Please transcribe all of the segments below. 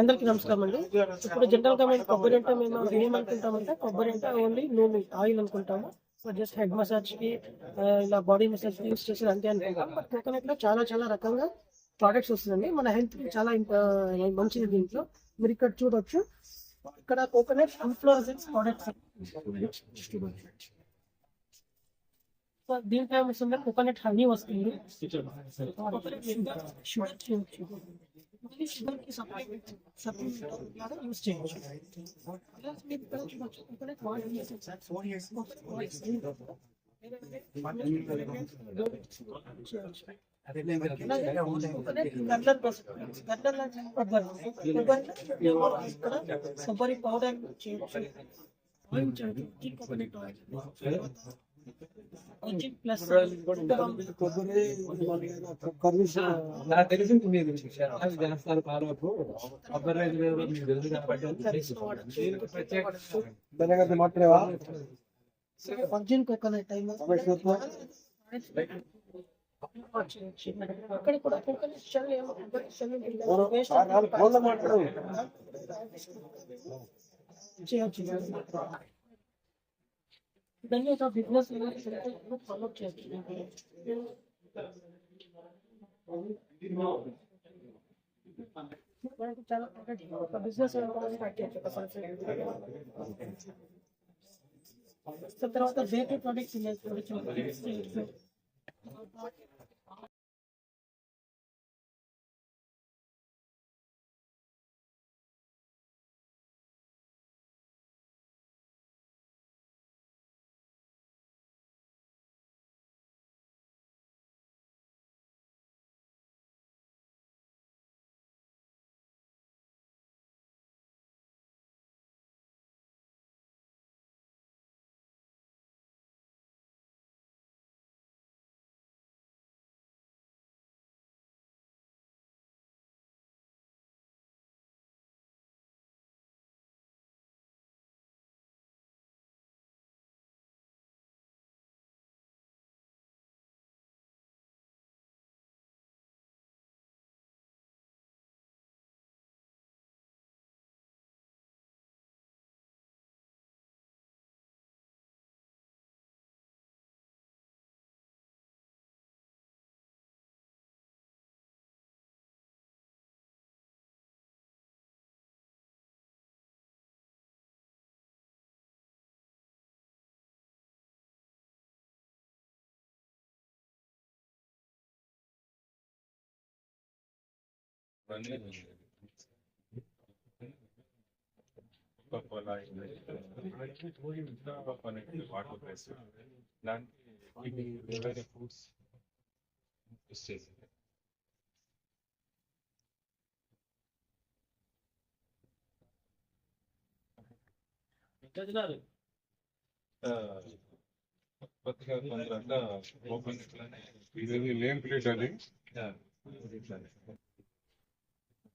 అందరికీ నమస్కారం అండి ఇప్పుడు జనరల్గా మేము కొబ్బరి అంటే మేము ఏమనుకుంటామంటే కొబ్బరి అంటే ఓన్లీ నూనె ఆయిల్ అనుకుంటాము. సో జస్ట్ హెడ్ మసాజ్కి ఇలా బాడీ మసాజ్కి యూస్ చేసేది అంతే అనుకుంటాం బట్ కోకోనట్లో చాలా చాలా రకంగా ప్రోడక్ట్స్ వస్తుందండి. మన హెల్త్కి చాలా మంచిది దీంట్లో. మీరు ఇక్కడ చూడొచ్చు. ఇక్కడ కోకోనట్ ఇన్ఫ్లోరెసెన్స్ ప్రోడక్ట్స్ సో దీంట్లో ఏమొస్తుంది కోకోనట్ హనీ వస్తుంది షుగర్ చేయొచ్చు మళ్ళీ షుగర్కి సప్లిమెంట్ సప్లిమెంట్ లాగా యూస్ చేయొచ్చు ఇలా మీరు ఇక్కడ చూడొచ్చు కోకోనట్ వాటర్ కొబ్బరి పౌడర్ చేయొచ్చు ఆయిల్ చేయొచ్చు కోకోనట్ ఆయిల్ ప్లస్ కొబ్బరి కర్రీస్ నాకు తెలిసింది మీరు చాలా చేస్తారు పాలకు కొబ్బరి రైతు మీద మీకు తెలుసు కాబట్టి దీనికి ప్రత్యేక బెనగతి మాట్లాడేవా వర్జిన్ కోకోనట్ ఆయిల్ అక్కడ కూడా కోకోనట్ షెల్ ఏమో కొబ్బరి షెల్ ఫోన్లో మాట్లాడు చేయొచ్చు దాన్ని ఒక బిజినెస్ ఫాలో చేయొచ్చు మనకు చాలా ఒక బిజినెస్ స్టార్ట్ చేయొచ్చు ఒక సన్సెట్ సో తర్వాత బేకరీ ప్రొడక్ట్స్ ఉన్నాయి వాటర్ ప్రెస్ ఇలాంటి వేరే ఫ్రూట్స్ యూస్ చేసి కొద్దిగా తొందరగా ఓపెన్ ఇట్లానే ఇది నేమ్ ప్లేట్ అది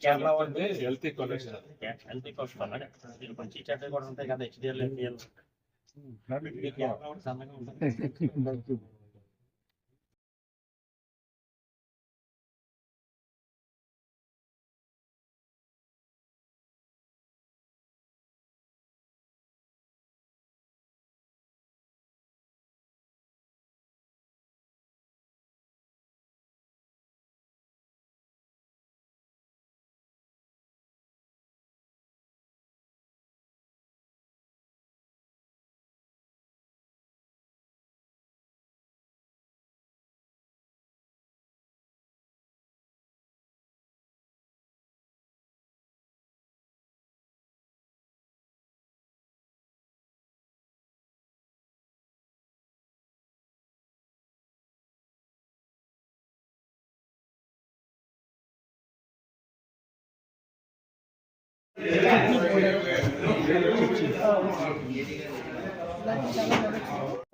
కేరళ వాళ్ళు హెల్తీ కొలెస్ట్రాల్ హెల్తీ కోసం దీని కొంచెం చెడ్డ కూడా ఉంటాయి కదా హెచ్డిఎల్ ఎన్డిఎల్ కేరళ వాళ్ళు సన్నగా ఉంటాయి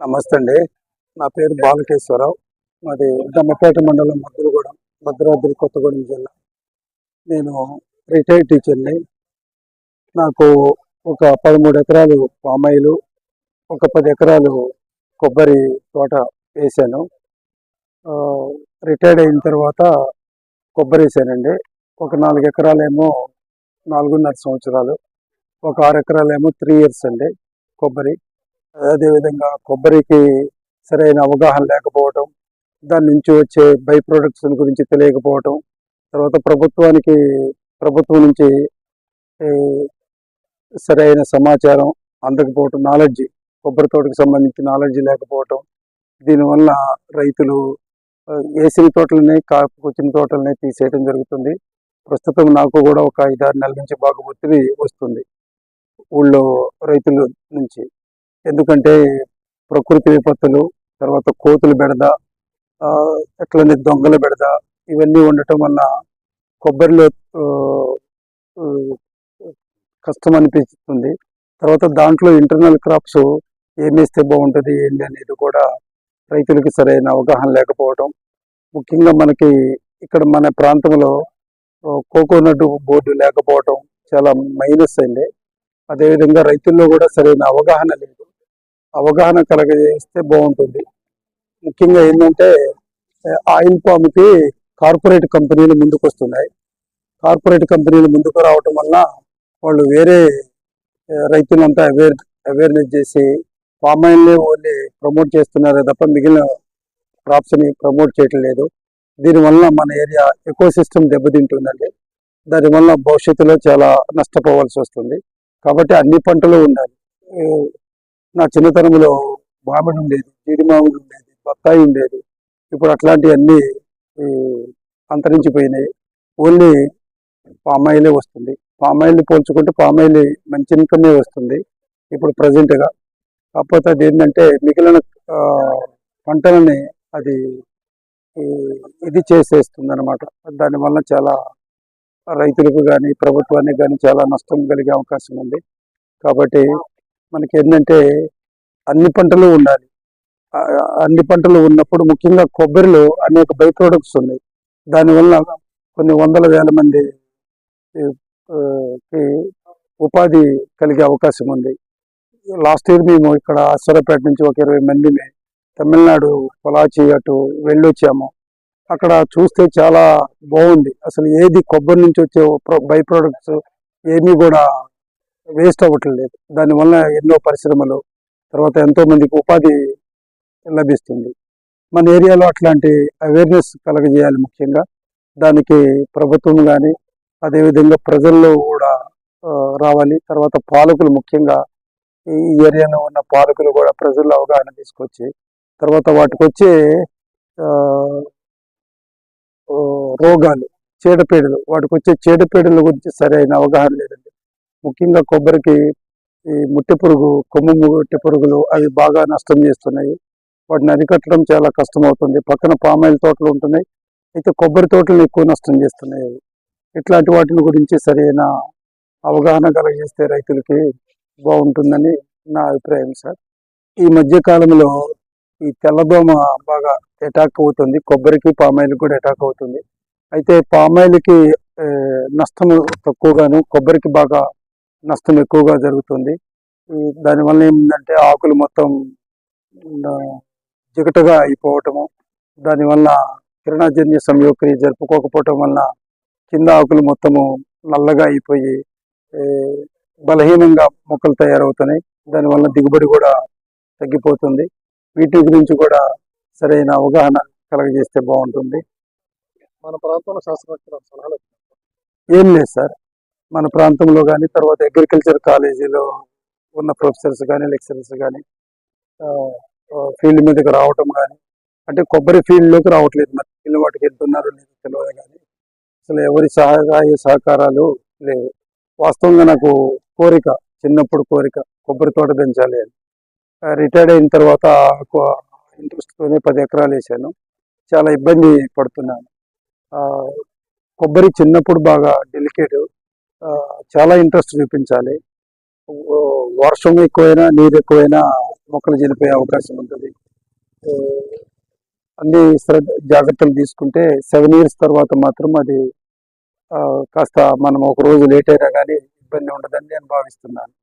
నమస్తే అండి. నా పేరు బాలకేశ్వరరావు. మాది దమ్మపేట మండలం మద్దులగూడెం భద్రాద్రి కొత్తగూడెం జిల్లా. నేను రిటైర్డ్ టీచర్ని. నాకు ఒక పదమూడు ఎకరాలు పామాయిలు ఒక పది ఎకరాలు కొబ్బరి తోట వేసాను రిటైర్డ్ అయిన తర్వాత కొబ్బరి వేసానండి ఒక నాలుగు ఎకరాలేమో నాలుగున్నర సంవత్సరాలు. ఒక ఆరు ఎకరాలేమో త్రీ ఇయర్స్ అండి కొబ్బరి. అదేవిధంగా కొబ్బరికి సరైన అవగాహన లేకపోవటం దాని నుంచి వచ్చే బై ప్రొడక్ట్స్ గురించి తెలియకపోవటం తర్వాత ప్రభుత్వానికి ప్రభుత్వం నుంచి సరైన సమాచారం అందకపోవటం నాలెడ్జ్ కొబ్బరి తోటకు సంబంధించి నాలెడ్జ్ లేకపోవటం దీనివల్ల రైతులు వేసిన తోటలని కాపుకొచ్చిన తోటలని తీసేయడం జరుగుతుంది. ప్రస్తుతం నాకు కూడా ఒక ఐదారు నెలల నుంచి బాగా ఒత్తిడి వస్తుంది ఊళ్ళో రైతుల నుంచి. ఎందుకంటే ప్రకృతి విపత్తులు తర్వాత కోతులు బెడద ఎట్లనే దొంగల బెడద ఇవన్నీ ఉండటం వల్ల కొబ్బరిలో కష్టం అనిపిస్తుంది తర్వాత దాంట్లో ఇంటర్నల్ క్రాప్స్ ఏమేస్తే బాగుంటుంది ఏంటి అనేది కూడా రైతులకి సరైన అవగాహన లేకపోవడం ముఖ్యంగా మనకి ఇక్కడ మన ప్రాంతంలో కోకోనట్ బోర్డు లేకపోవటం చాలా మైనస్ అయింది అదేవిధంగా రైతుల్లో కూడా సరైన అవగాహన లేదు. అవగాహన కలగజేస్తే బాగుంటుంది. ముఖ్యంగా ఏంటంటే ఆయిల్ పామ్కి కార్పొరేట్ కంపెనీలు ముందుకు వస్తున్నాయి కార్పొరేట్ కంపెనీలు ముందుకు రావటం వల్ల వాళ్ళు వేరే రైతులంతా అవేర్ అవేర్నెస్ చేసి పామ్ ఆయిల్ని ఓన్లీ ప్రమోట్ చేస్తున్నారే తప్ప మిగిలిన క్రాప్స్ని ప్రమోట్ చేయటం లేదు దీనివల్ల మన ఏరియా ఎకో సిస్టమ్ దెబ్బతింటుందండి. దానివల్ల భవిష్యత్తులో చాలా నష్టపోవాల్సి వస్తుంది. కాబట్టి అన్ని పంటలు ఉండాలి. నా చిన్నతనంలో మామిడి ఉండేది జీడిమామిడి ఉండేది బత్తాయి ఉండేది. ఇప్పుడు అట్లాంటివన్నీ అంతరించిపోయినాయి. ఓన్లీ పామాయిలే వస్తుంది. పామాయిల్ని పోల్చుకుంటే పామాయిల్ మంచి ఇన్కమే వస్తుంది ఇప్పుడు ప్రజెంట్గా. కాకపోతే అది ఏంటంటే మిగిలిన పంటలని అది ఇది చేసేస్తుంది అనమాట దానివల్ల చాలా రైతులకు కానీ ప్రభుత్వానికి కానీ చాలా నష్టం కలిగే అవకాశం ఉంది. కాబట్టి మనకి ఏంటంటే అన్ని పంటలు ఉండాలి. అన్ని పంటలు ఉన్నప్పుడు ముఖ్యంగా కొబ్బరిలో అనేక బై ప్రొడక్ట్స్ ఉన్నాయి. దానివల్ల కొన్ని వందల వేల మంది కి ఉపాధి కలిగే అవకాశం ఉంది. లాస్ట్ ఇయర్ మేము ఇక్కడ అశ్వరపేట నుంచి ఒక ఇరవై మందిని తమిళనాడు పొలాచి అటు వెళ్ళొచ్చాము. అక్కడ చూస్తే చాలా బాగుంది. అసలు ఏది కొబ్బరి నుంచి వచ్చే బై ప్రొడక్ట్స్ ఏమీ కూడా వేస్ట్ అవ్వట్లేదు. దానివల్ల ఎన్నో పరిశ్రమలు తర్వాత ఎంతో మందికి ఉపాధి లభిస్తుంది. మన ఏరియాలో అట్లాంటి అవేర్నెస్ కలగజేయాలి ముఖ్యంగా. దానికి ప్రభుత్వం కానీ అదేవిధంగా ప్రజల్లో కూడా రావాలి. తర్వాత పాలకులు ముఖ్యంగా ఈ ఏరియాలో ఉన్న పాలకులు కూడా ప్రజల్లో అవగాహన తీసుకొచ్చి తర్వాత వాటికి వచ్చే రోగాలు చీడపీడలు వాటికి వచ్చే చీడపీడల గురించి సరైన అవగాహన లేదండి. ముఖ్యంగా కొబ్బరికి ఈ ముట్టె పురుగు కొమ్ము ముట్టె పురుగులు అవి బాగా నష్టం చేస్తున్నాయి. వాటిని అరికట్టడం చాలా కష్టం అవుతుంది పక్కన పామాయిల్ తోటలు ఉంటున్నాయి. అయితే కొబ్బరి తోటలు ఎక్కువ నష్టం చేస్తున్నాయి. ఇట్లాంటి వాటిని గురించి సరైన అవగాహన కలిగిస్తే రైతులకి బాగుంటుందని నా అభిప్రాయం సార్. ఈ మధ్య కాలంలో ఈ తెల్లదోమ బాగా అటాక్ అవుతుంది. కొబ్బరికి పామాయిల్కి కూడా అటాక్ అవుతుంది. అయితే పామాయిల్కి నష్టం తక్కువగాను కొబ్బరికి బాగా నష్టం ఎక్కువగా జరుగుతుంది. దానివల్ల ఏమిటంటే ఆకులు మొత్తం జిగటగా అయిపోవటము. దానివల్ల కిరణజన్య సంయోక్రియ జరుపుకోకపోవటం వల్ల కింద ఆకులు మొత్తము నల్లగా అయిపోయి బలహీనంగా మొక్కలు తయారవుతున్నాయి. దానివల్ల దిగుబడి కూడా తగ్గిపోతుంది. వీటి గురించి కూడా సరైన అవగాహన కలగజేస్తే బాగుంటుంది. మన ప్రాంతంలో శాస్త్రవేత్తల సలహాలు ఏం లేదు సార్. మన ప్రాంతంలో కానీ తర్వాత అగ్రికల్చర్ కాలేజీలో ఉన్న ప్రొఫెసర్స్ కానీ లెక్చరర్స్ కానీ ఫీల్డ్ మీదకి రావటం కానీ అంటే కొబ్బరి ఫీల్డ్లోకి రావట్లేదు మరి. వీళ్ళు వాటికి వెళ్తున్నారు లేదు తెలియదు కానీ అసలు ఎవరి సహాయ సహకారాలు లేవు. వాస్తవంగా నాకు కోరిక చిన్నప్పుడు కోరిక కొబ్బరి తోట పెంచాలి అని. రిటైర్డ్ అయిన తర్వాత ఇంట్రెస్ట్తోనే పది ఎకరాలు వేసాను. చాలా ఇబ్బంది పడుతున్నాను. కొబ్బరి చిన్నప్పుడు బాగా డెలికేట్ చాలా ఇంట్రెస్ట్ చూపించాలి. వర్షం ఎక్కువైనా నీరు ఎక్కువైనా మొక్కలు చనిపోయే అవకాశం ఉంటుంది. అన్ని శ్రద్ధ జాగ్రత్తలు తీసుకుంటే సెవెన్ ఇయర్స్ తర్వాత మాత్రం అది కాస్త మనం ఒక రోజు లేట్ అయినా కానీ ఇబ్బంది ఉండదని నేను భావిస్తున్నాను.